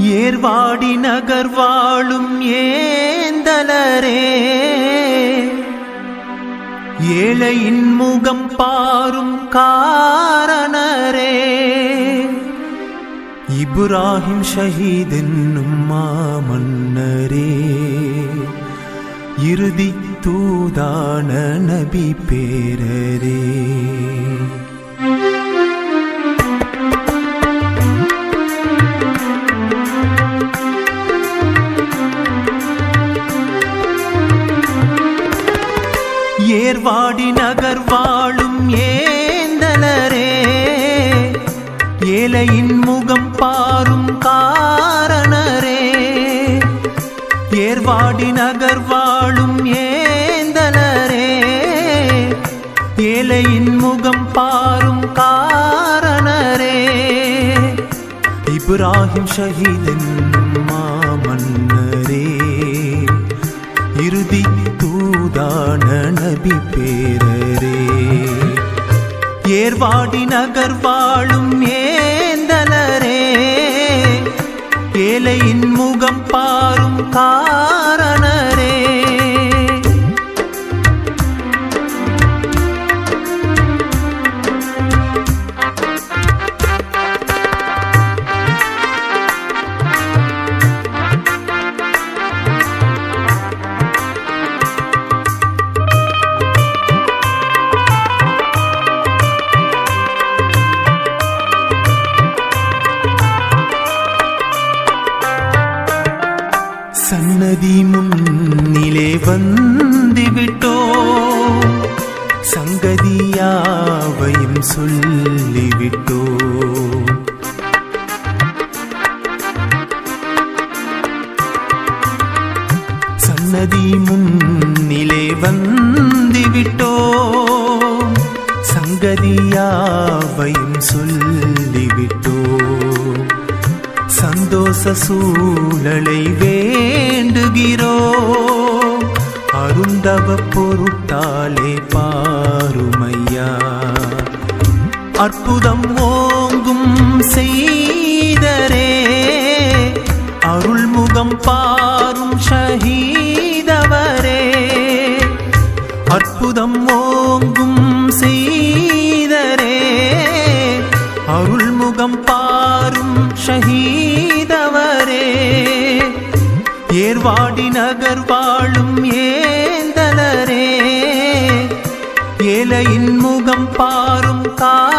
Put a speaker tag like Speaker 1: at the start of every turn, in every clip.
Speaker 1: ஏர்வாடி நகர் வாழும் ஏந்தலரே. ஏழையின் முகம் பாரும் காரணரே. இப்ராஹிம் ஷஹீத் என்னும் மாமன்னரே. இறுதி தூதான நபி பேரரே. ஏர்வாடி நகர் வாழும் ஏந்தலரே. ஏழையின் முகம் பாரும் காரணரே. ஏர்வாடி நகர் வாழும் ஏந்தலரே. ஏழையின் முகம் பாரும் காரணரே. இப்ராஹிம் ஷஹீதின் மாமன்ன இறுதி தூதான நபி பேரரே. ஏர்வாடி நகர் வாழும் ஏ சன்னதி முன்னிலே வந்து விட்டோ சங்கதியாவையும் சொல்லிவிட்டோ? சன்னதி முன்னிலே வந்து விட்டோ சங்கதியாவையும் சொல்லிவிட்டோ சந்தோஷ சூழலை வேண்டுகிறோ? அருந்தவ பொருட்டாலே பாருமையா. அற்புதம் ஓங்கும் செய்தரே. அருள்முகம் பாரும் ஷஹீதவரே. அற்புதம் ஓ ஏர்வாடி நகர் வாழும் ஏந்தலரே. ஏலையின் முகம் பாரும் காரணரே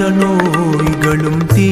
Speaker 1: நோய்களும் தீ